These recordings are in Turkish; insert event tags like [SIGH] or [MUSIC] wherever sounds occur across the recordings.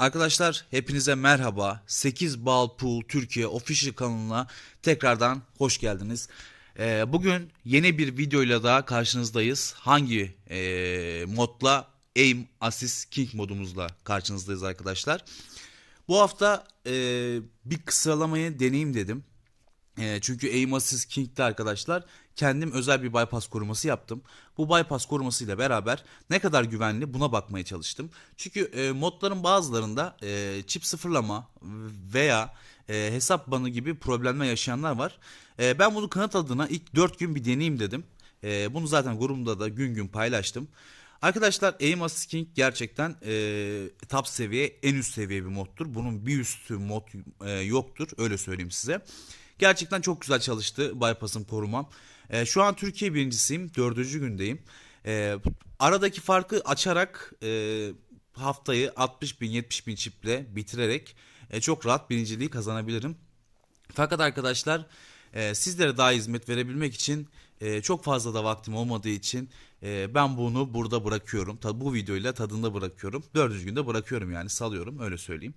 Arkadaşlar hepinize merhaba. 8 Bal Pool Türkiye Official kanalına tekrardan hoş geldiniz. Ee, bugün yeni bir videoyla daha karşınızdayız. Hangi ee, modla? Aim Assist King modumuzla karşınızdayız arkadaşlar. Bu hafta ee, bir sıralamayı deneyeyim dedim. E, çünkü Aim Assist King'de arkadaşlar kendim özel bir bypass koruması yaptım. Bu bypass korumasıyla beraber ne kadar güvenli buna bakmaya çalıştım. Çünkü e, modların bazılarında e, çip sıfırlama veya e, hesap banı gibi problemler yaşayanlar var. E, ben bunu kanıt adına ilk 4 gün bir deneyeyim dedim. E, bunu zaten grubumda da gün gün paylaştım. Arkadaşlar Aim Assist King gerçekten e, top seviye en üst seviye bir moddur. Bunun bir üstü mod e, yoktur öyle söyleyeyim size. Gerçekten çok güzel çalıştı bypass'ım korumam. E, şu an Türkiye birincisiyim. Dördüncü gündeyim. E, aradaki farkı açarak e, haftayı 60 bin 70 bin çiple bitirerek e, çok rahat birinciliği kazanabilirim. Fakat arkadaşlar e, sizlere daha hizmet verebilmek için e, çok fazla da vaktim olmadığı için e, ben bunu burada bırakıyorum. Tabi bu videoyla tadında bırakıyorum. Dördüncü günde bırakıyorum yani salıyorum öyle söyleyeyim.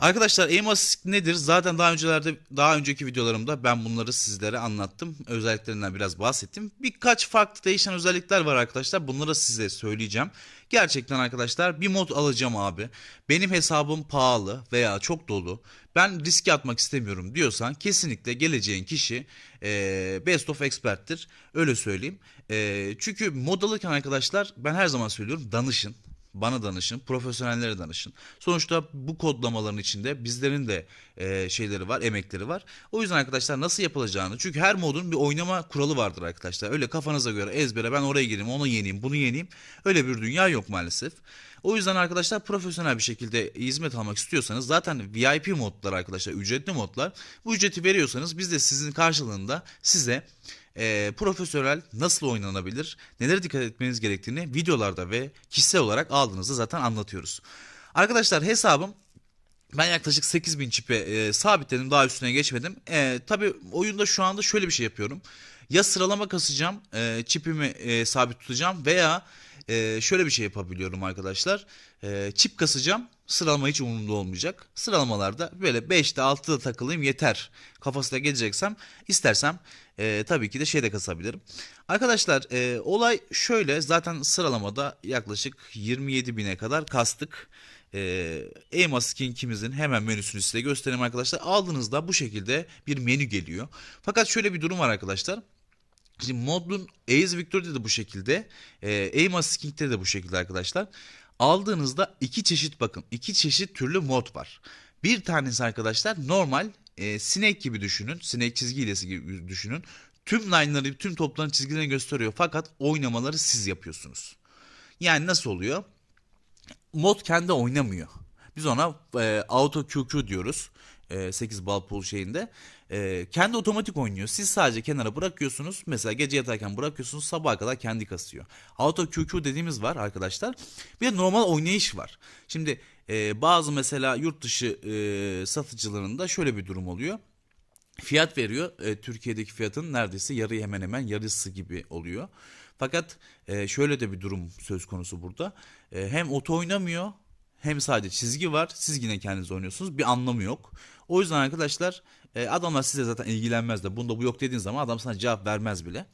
Arkadaşlar aim assist nedir? Zaten daha öncelerde daha önceki videolarımda ben bunları sizlere anlattım. Özelliklerinden biraz bahsettim. Birkaç farklı değişen özellikler var arkadaşlar. Bunları size söyleyeceğim. Gerçekten arkadaşlar bir mod alacağım abi. Benim hesabım pahalı veya çok dolu. Ben riske atmak istemiyorum diyorsan kesinlikle geleceğin kişi e, Best of Expert'tir. Öyle söyleyeyim. E, çünkü mod alırken arkadaşlar ben her zaman söylüyorum danışın. Bana danışın, profesyonellere danışın. Sonuçta bu kodlamaların içinde bizlerin de e, şeyleri var, emekleri var. O yüzden arkadaşlar nasıl yapılacağını, çünkü her modun bir oynama kuralı vardır arkadaşlar. Öyle kafanıza göre ezbere ben oraya gireyim, onu yeneyim, bunu yeneyim. Öyle bir dünya yok maalesef. O yüzden arkadaşlar profesyonel bir şekilde hizmet almak istiyorsanız zaten VIP modlar arkadaşlar, ücretli modlar. Bu ücreti veriyorsanız biz de sizin karşılığında size e, profesyonel nasıl oynanabilir, nelere dikkat etmeniz gerektiğini videolarda ve kişisel olarak aldığınızda zaten anlatıyoruz. Arkadaşlar hesabım ben yaklaşık 8000 çipe e, sabitledim daha üstüne geçmedim. E, Tabi oyunda şu anda şöyle bir şey yapıyorum. Ya sıralama kasacağım, e, çipimi e, sabit tutacağım veya e, şöyle bir şey yapabiliyorum arkadaşlar. E, çip kasacağım, sıralama hiç umurumda olmayacak. Sıralamalarda böyle 5'te 6'da takılayım yeter kafasıyla geleceksem istersem e, tabii ki de şeyde kasabilirim. Arkadaşlar e, olay şöyle zaten sıralamada yaklaşık 27 bine kadar kastık. E, Aim Assist King'imizin hemen menüsünü size göstereyim arkadaşlar. Aldığınızda bu şekilde bir menü geliyor. Fakat şöyle bir durum var arkadaşlar. Şimdi modun Ace Victory'de de bu şekilde. E, Aim Assist King'de de bu şekilde arkadaşlar. Aldığınızda iki çeşit bakın. iki çeşit türlü mod var. Bir tanesi arkadaşlar normal e, Snake gibi düşünün. Snake çizgi hilesi gibi düşünün. Tüm line'ları, tüm topların çizgilerini gösteriyor. Fakat oynamaları siz yapıyorsunuz. Yani nasıl oluyor? Mod kendi oynamıyor. Biz ona e, auto QQ diyoruz. E, 8 bal pool şeyinde. E, kendi otomatik oynuyor. Siz sadece kenara bırakıyorsunuz. Mesela gece yatarken bırakıyorsunuz. Sabaha kadar kendi kasıyor. Auto QQ dediğimiz var arkadaşlar. Bir de normal oynayış var. Şimdi e, bazı mesela yurt dışı e, satıcılarında şöyle bir durum oluyor. Fiyat veriyor. E, Türkiye'deki fiyatın neredeyse yarı hemen hemen yarısı gibi oluyor. Fakat e, şöyle de bir durum söz konusu burada. E, hem oto oynamıyor hem sadece çizgi var. Siz yine kendiniz oynuyorsunuz. Bir anlamı yok. O yüzden arkadaşlar e, adamlar size zaten ilgilenmez de bunda bu yok dediğin zaman adam sana cevap vermez bile.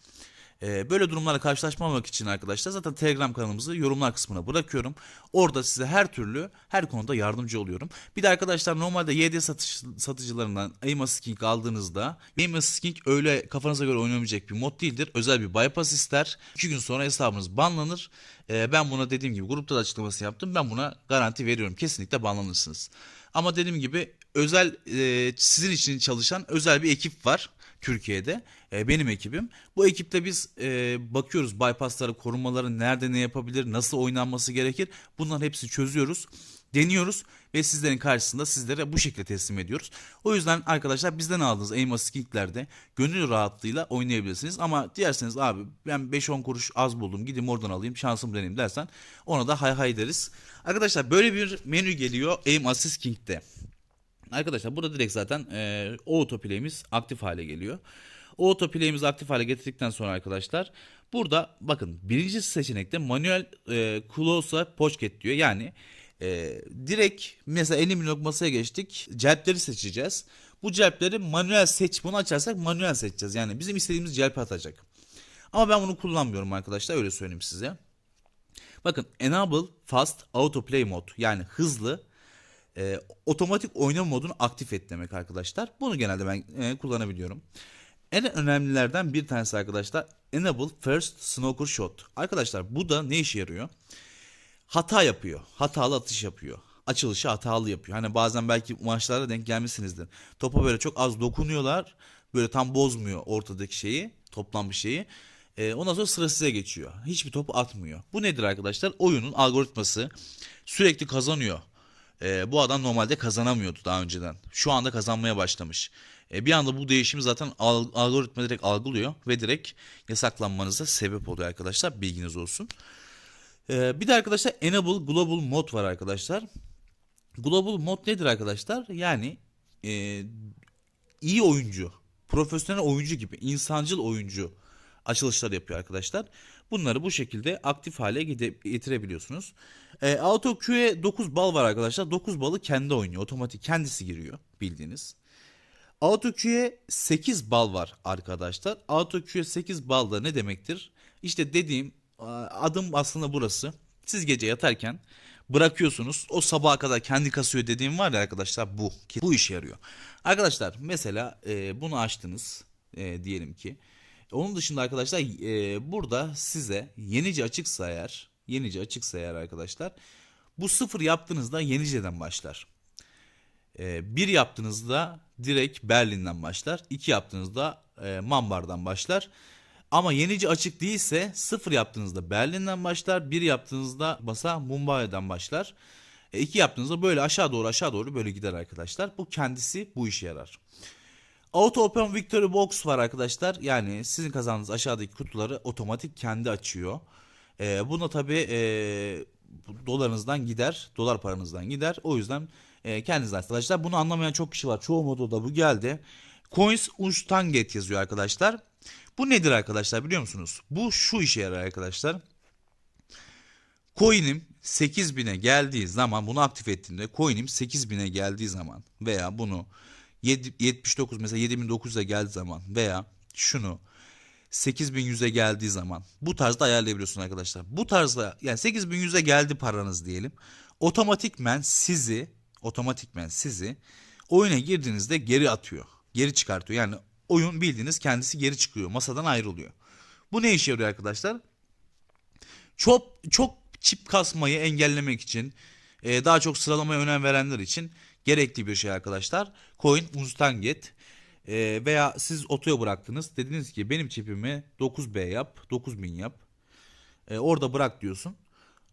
E, böyle durumlarla karşılaşmamak için arkadaşlar zaten Telegram kanalımızı yorumlar kısmına bırakıyorum. Orada size her türlü her konuda yardımcı oluyorum. Bir de arkadaşlar normalde YD satış, satıcılarından Aim Assist King aldığınızda Aim Assist King öyle kafanıza göre oynamayacak bir mod değildir. Özel bir bypass ister. 2 gün sonra hesabınız banlanır. E, ben buna dediğim gibi grupta da açıklaması yaptım. Ben buna garanti veriyorum. Kesinlikle banlanırsınız. Ama dediğim gibi özel e, sizin için çalışan özel bir ekip var. Türkiye'de e, benim ekibim. Bu ekiple biz e, bakıyoruz bypassları, korumaları nerede ne yapabilir, nasıl oynanması gerekir. Bunların hepsini çözüyoruz, deniyoruz ve sizlerin karşısında sizlere bu şekilde teslim ediyoruz. O yüzden arkadaşlar bizden aldığınız aim assist kinglerde gönül rahatlığıyla oynayabilirsiniz. Ama diyerseniz abi ben 5-10 kuruş az buldum gideyim oradan alayım şansım deneyim dersen ona da hay hay deriz. Arkadaşlar böyle bir menü geliyor aim assist king'de. Arkadaşlar burada direkt zaten e, autoplay'imiz aktif hale geliyor. Autoplay'imizi aktif hale getirdikten sonra arkadaşlar burada bakın birinci seçenekte manuel e, close pocket diyor. Yani E, direkt mesela 50 milyon masaya geçtik. Celpleri seçeceğiz. Bu celpleri manuel seç bunu açarsak manuel seçeceğiz. Yani bizim istediğimiz celpi atacak. Ama ben bunu kullanmıyorum arkadaşlar öyle söyleyeyim size. Bakın enable fast autoplay mod yani hızlı e, otomatik oynama modunu aktif et demek arkadaşlar. Bunu genelde ben e, kullanabiliyorum. En önemlilerden bir tanesi arkadaşlar enable first snooker shot. Arkadaşlar bu da ne işe yarıyor? Hata yapıyor. Hatalı atış yapıyor. Açılışı hatalı yapıyor. Hani bazen belki maçlara denk gelmişsinizdir. Topa böyle çok az dokunuyorlar. Böyle tam bozmuyor ortadaki şeyi. Toplam bir şeyi. E, ondan sonra sıra size geçiyor. Hiçbir topu atmıyor. Bu nedir arkadaşlar? Oyunun algoritması sürekli kazanıyor. E, bu adam normalde kazanamıyordu daha önceden. Şu anda kazanmaya başlamış. E, bir anda bu değişimi zaten al- algoritma direkt algılıyor ve direkt yasaklanmanıza sebep oluyor arkadaşlar. Bilginiz olsun. E, bir de arkadaşlar Enable Global Mod var arkadaşlar. Global Mod nedir arkadaşlar? Yani e, iyi oyuncu, profesyonel oyuncu gibi, insancıl oyuncu açılışlar yapıyor arkadaşlar. Bunları bu şekilde aktif hale getirebiliyorsunuz. E, Auto Q'ye 9 bal var arkadaşlar. 9 balı kendi oynuyor. Otomatik kendisi giriyor bildiğiniz. Auto Q'ye 8 bal var arkadaşlar. Auto Q'ye 8 bal da ne demektir? İşte dediğim adım aslında burası. Siz gece yatarken bırakıyorsunuz. O sabaha kadar kendi kasıyor dediğim var ya arkadaşlar bu. Bu işe yarıyor. Arkadaşlar mesela e, bunu açtınız e, diyelim ki. Onun dışında arkadaşlar e, burada size yenice açıksa eğer yenice açıksa eğer arkadaşlar bu sıfır yaptığınızda yeniceden başlar. E, bir yaptığınızda direkt Berlin'den başlar. iki yaptığınızda e, Mambar'dan başlar. Ama yenici açık değilse sıfır yaptığınızda Berlin'den başlar. Bir yaptığınızda masa Mumbai'den başlar. E, iki yaptığınızda böyle aşağı doğru aşağı doğru böyle gider arkadaşlar. Bu kendisi bu işe yarar. Auto Open Victory Box var arkadaşlar. Yani sizin kazandığınız aşağıdaki kutuları otomatik kendi açıyor. E, buna tabi e, dolarınızdan gider. Dolar paranızdan gider. O yüzden e, kendiniz arkadaşlar. Bunu anlamayan çok kişi var. Çoğu mododa bu geldi. Coins Unstanget yazıyor arkadaşlar. Bu nedir arkadaşlar biliyor musunuz? Bu şu işe yarar arkadaşlar. Coin'im 8000'e geldiği zaman bunu aktif ettiğimde coin'im 8000'e geldiği zaman veya bunu 7, 79 mesela 7900'e geldiği zaman veya şunu 8100'e geldiği zaman bu tarzda ayarlayabiliyorsun arkadaşlar. Bu tarzda yani 8100'e geldi paranız diyelim. Otomatikmen sizi otomatikmen sizi oyuna girdiğinizde geri atıyor. Geri çıkartıyor. Yani oyun bildiğiniz kendisi geri çıkıyor. Masadan ayrılıyor. Bu ne işe yarıyor arkadaşlar? Çok çok çip kasmayı engellemek için e, daha çok sıralamaya önem verenler için gerekli bir şey arkadaşlar. Coin Mustangget e, veya siz otoya bıraktınız. Dediniz ki benim çipimi 9B yap, 9000 yap. E, orada bırak diyorsun.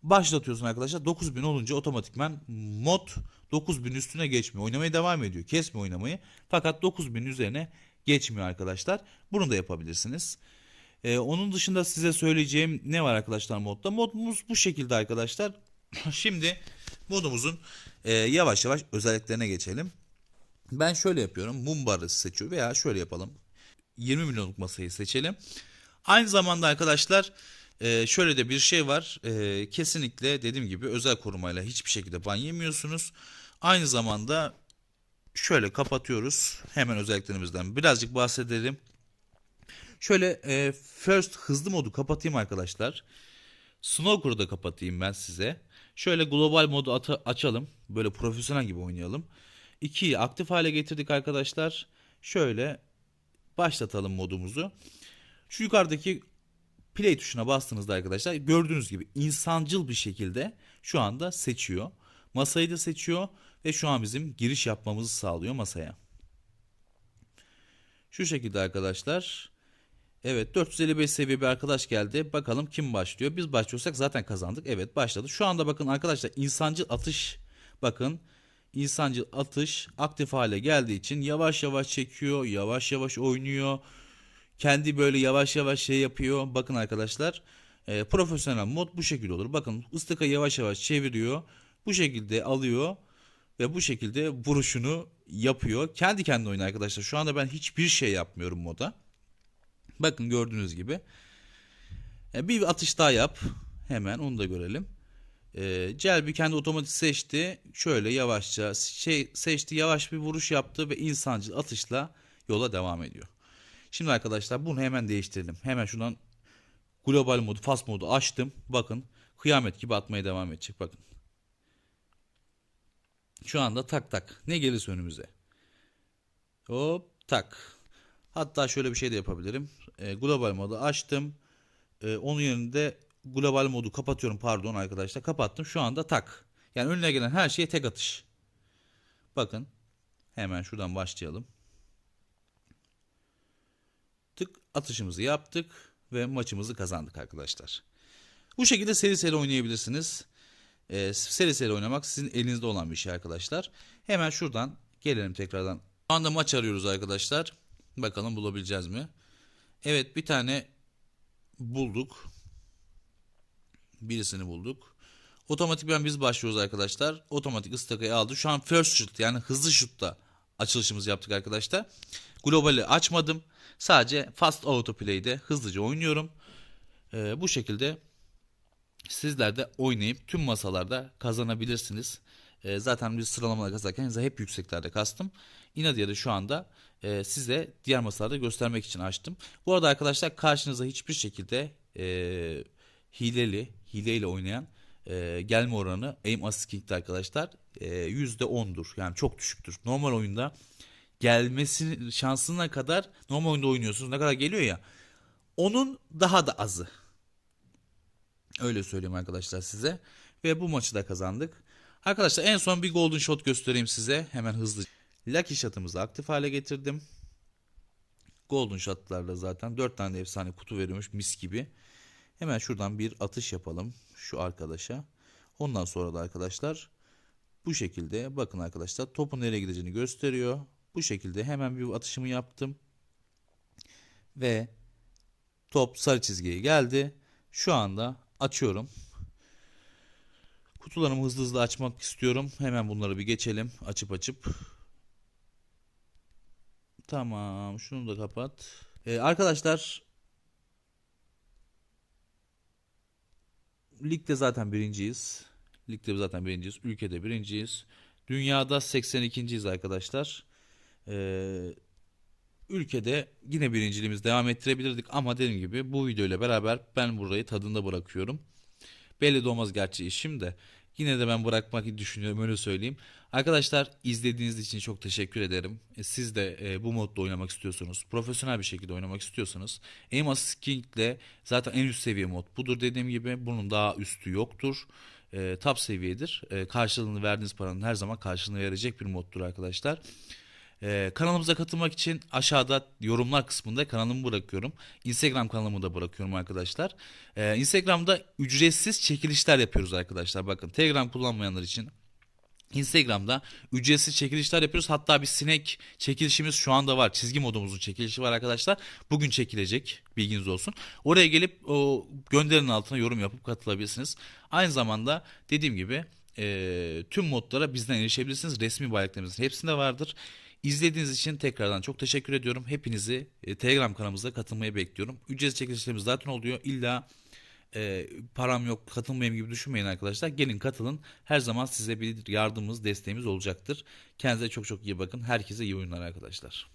Başlatıyorsun arkadaşlar. 9000 olunca otomatikman mod 9000 üstüne geçmiyor. Oynamaya devam ediyor. Kesme oynamayı. Fakat 9000 üzerine geçmiyor arkadaşlar. Bunu da yapabilirsiniz. Ee, onun dışında size söyleyeceğim ne var arkadaşlar modda? Modumuz bu şekilde arkadaşlar. [LAUGHS] Şimdi modumuzun e, yavaş yavaş özelliklerine geçelim. Ben şöyle yapıyorum. Mumbar'ı seçiyor veya şöyle yapalım. 20 milyonluk masayı seçelim. Aynı zamanda arkadaşlar e, şöyle de bir şey var. E, kesinlikle dediğim gibi özel korumayla hiçbir şekilde ban yemiyorsunuz. Aynı zamanda şöyle kapatıyoruz. Hemen özelliklerimizden birazcık bahsedelim. Şöyle e, first hızlı modu kapatayım arkadaşlar. Snooker'ı da kapatayım ben size. Şöyle global modu ata- açalım. Böyle profesyonel gibi oynayalım. 2'yi aktif hale getirdik arkadaşlar. Şöyle başlatalım modumuzu. Şu yukarıdaki play tuşuna bastığınızda arkadaşlar gördüğünüz gibi insancıl bir şekilde şu anda seçiyor. Masayı da seçiyor ve şu an bizim giriş yapmamızı sağlıyor masaya. Şu şekilde arkadaşlar. Evet 455 seviye bir arkadaş geldi. Bakalım kim başlıyor? Biz başlıyorsak zaten kazandık. Evet başladı. Şu anda bakın arkadaşlar insancıl atış bakın insancıl atış aktif hale geldiği için yavaş yavaş çekiyor, yavaş yavaş oynuyor. Kendi böyle yavaş yavaş şey yapıyor. Bakın arkadaşlar e, profesyonel mod bu şekilde olur. Bakın ıstıka yavaş yavaş çeviriyor. Bu şekilde alıyor ve bu şekilde vuruşunu yapıyor. Kendi kendine oynuyor arkadaşlar. Şu anda ben hiçbir şey yapmıyorum moda. Bakın gördüğünüz gibi. E, bir atış daha yap. Hemen onu da görelim. E, Celbi kendi otomatik seçti. Şöyle yavaşça şey seçti, yavaş bir vuruş yaptı ve insancıl atışla yola devam ediyor. Şimdi arkadaşlar bunu hemen değiştirelim. Hemen şuradan global modu, fast modu açtım. Bakın kıyamet gibi atmaya devam edecek. Bakın. Şu anda tak tak. Ne gelirse önümüze. Hop tak. Hatta şöyle bir şey de yapabilirim. E, global modu açtım. E, onun yerinde global modu kapatıyorum pardon arkadaşlar. Kapattım. Şu anda tak. Yani önüne gelen her şeye tek atış. Bakın. Hemen şuradan başlayalım. Tık atışımızı yaptık ve maçımızı kazandık arkadaşlar. Bu şekilde seri seri oynayabilirsiniz. Ee, seri seri oynamak sizin elinizde olan bir şey arkadaşlar. Hemen şuradan gelelim tekrardan. Şu anda maç arıyoruz arkadaşlar. Bakalım bulabileceğiz mi? Evet bir tane bulduk. Birisini bulduk. Otomatikten biz başlıyoruz arkadaşlar. Otomatik ıstakayı aldı. Şu an first shoot yani hızlı şutta açılışımızı yaptık arkadaşlar. Globali açmadım. Sadece fast autoplay'de hızlıca oynuyorum. Ee, bu şekilde sizler de oynayıp tüm masalarda kazanabilirsiniz. Ee, zaten biz sıralamalar kazarken hep yükseklerde kastım. İnadıya da şu anda e, size diğer masalarda göstermek için açtım. Bu arada arkadaşlar karşınıza hiçbir şekilde e, hileli, hileyle oynayan e, gelme oranı aim assist arkadaşlar e, %10'dur. Yani çok düşüktür. Normal oyunda gelmesi şansına kadar normal oyunda oynuyorsunuz. Ne kadar geliyor ya. Onun daha da azı. Öyle söyleyeyim arkadaşlar size. Ve bu maçı da kazandık. Arkadaşlar en son bir golden shot göstereyim size. Hemen hızlı. Lucky shot'ımızı aktif hale getirdim. Golden shot'larla zaten 4 tane efsane kutu veriyormuş mis gibi. Hemen şuradan bir atış yapalım şu arkadaşa. Ondan sonra da arkadaşlar bu şekilde bakın arkadaşlar topun nereye gideceğini gösteriyor. Bu şekilde hemen bir atışımı yaptım. Ve top sarı çizgiye geldi. Şu anda açıyorum. Kutularımı hızlı hızlı açmak istiyorum. Hemen bunları bir geçelim. Açıp açıp. Tamam. Şunu da kapat. Ee, arkadaşlar Ligde zaten birinciyiz. Ligde zaten birinciyiz. Ülkede birinciyiz. Dünyada 82.yiz arkadaşlar. Ee, ülkede yine birinciliğimiz devam ettirebilirdik ama dediğim gibi bu video ile beraber ben burayı tadında bırakıyorum. Belli de olmaz gerçi işim de. Yine de ben bırakmak düşünüyorum öyle söyleyeyim. Arkadaşlar izlediğiniz için çok teşekkür ederim. E, Siz de e, bu modda oynamak istiyorsunuz. Profesyonel bir şekilde oynamak istiyorsanız. Aim Assist King de zaten en üst seviye mod budur dediğim gibi. Bunun daha üstü yoktur. E, top seviyedir. E, karşılığını verdiğiniz paranın her zaman karşılığını verecek bir moddur arkadaşlar. Ee, kanalımıza katılmak için aşağıda yorumlar kısmında kanalımı bırakıyorum. Instagram kanalımı da bırakıyorum arkadaşlar. Ee, Instagram'da ücretsiz çekilişler yapıyoruz arkadaşlar. Bakın Telegram kullanmayanlar için Instagram'da ücretsiz çekilişler yapıyoruz. Hatta bir sinek çekilişimiz şu anda var. Çizgi modumuzun çekilişi var arkadaşlar. Bugün çekilecek. Bilginiz olsun. Oraya gelip o gönderinin altına yorum yapıp katılabilirsiniz. Aynı zamanda dediğim gibi e, tüm modlara bizden erişebilirsiniz. Resmi bayraklarımızın hepsinde vardır. İzlediğiniz için tekrardan çok teşekkür ediyorum. Hepinizi e, Telegram kanalımıza katılmayı bekliyorum. Ücretsiz çekilişlerimiz zaten oluyor. İlla e, param yok katılmayayım gibi düşünmeyin arkadaşlar. Gelin katılın. Her zaman size bir yardımımız, desteğimiz olacaktır. Kendinize çok çok iyi bakın. Herkese iyi oyunlar arkadaşlar.